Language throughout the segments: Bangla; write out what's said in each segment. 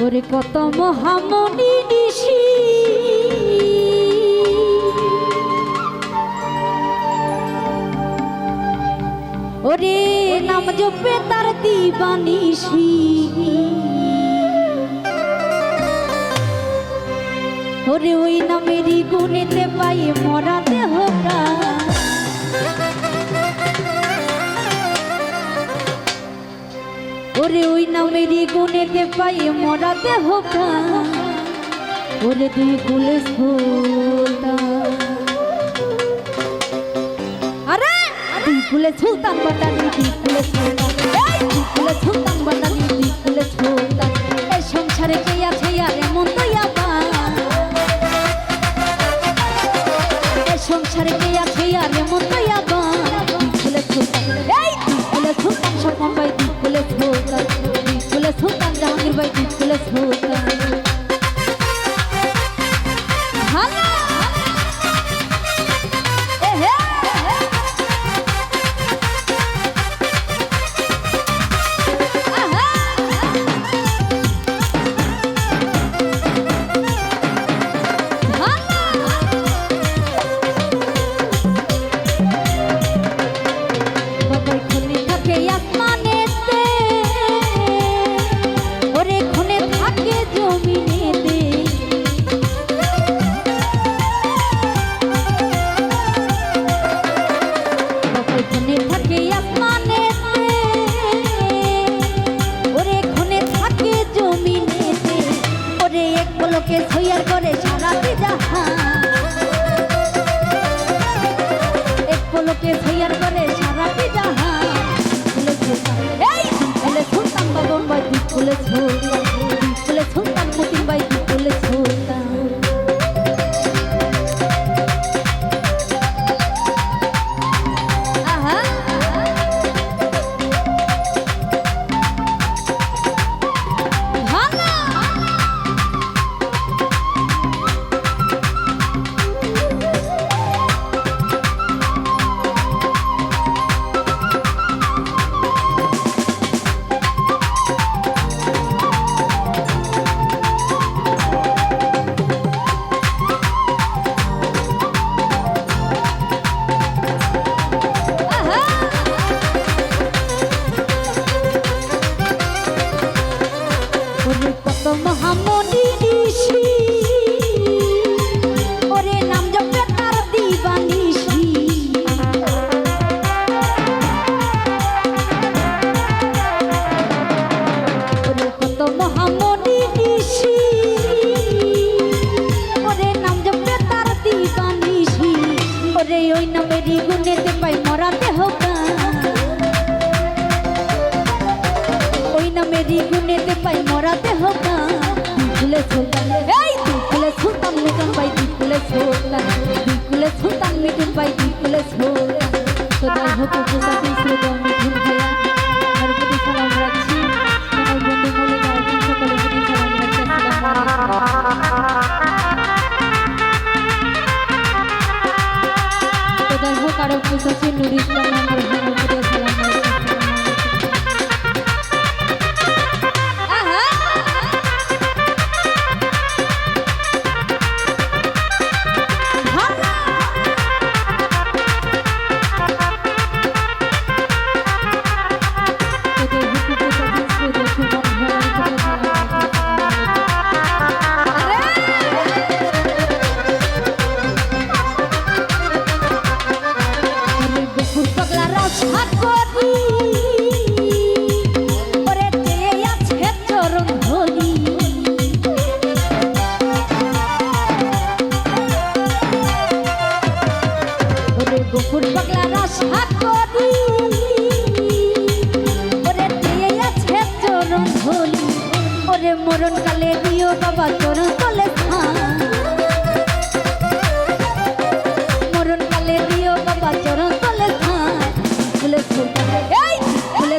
ওরে কত মহামণি ঋষি ওরে নাম জপে তার দিবানিসি ওরে ওই নামেরই গুণেতে পাই মরা দেহটা ওরে ওই নামেরই গুণেতে পাই মরা দেহটা। ওরে দুই গুলে আরে! দুই গুলে সুলতান বাটানি দুই গুলে সুলতান। দুই গুলে সুলতান বাটানি এই সংসারে কে আছে আর এমন দয়াবা এই সংসারে কে আছে আর এমন গুলে সুলতান। এক পলকে থইয়ার করে সারা সুলতান এই ফুলে সুলতান বাবন ভাই ফুলে ছুটাম এই ওরে মরণ কালে দিও বাবা তোর তলে মরণ কালে দিও বাবা তোর তলে ফুলে সুলতান ফুলে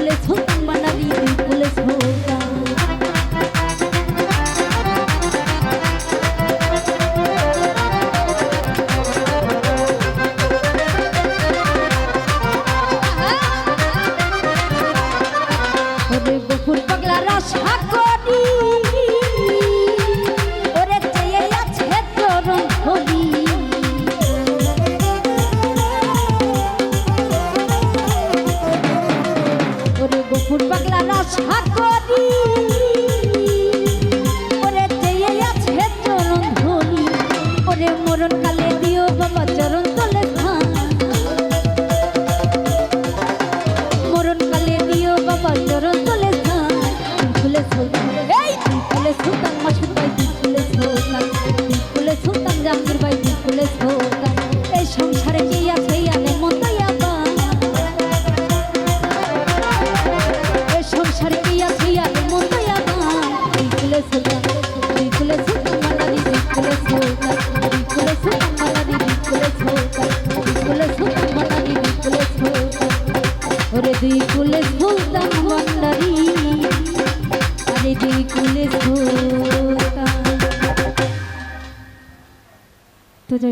पुलिस हो तंग बना दी पुलिस हो সাত দুই কুলে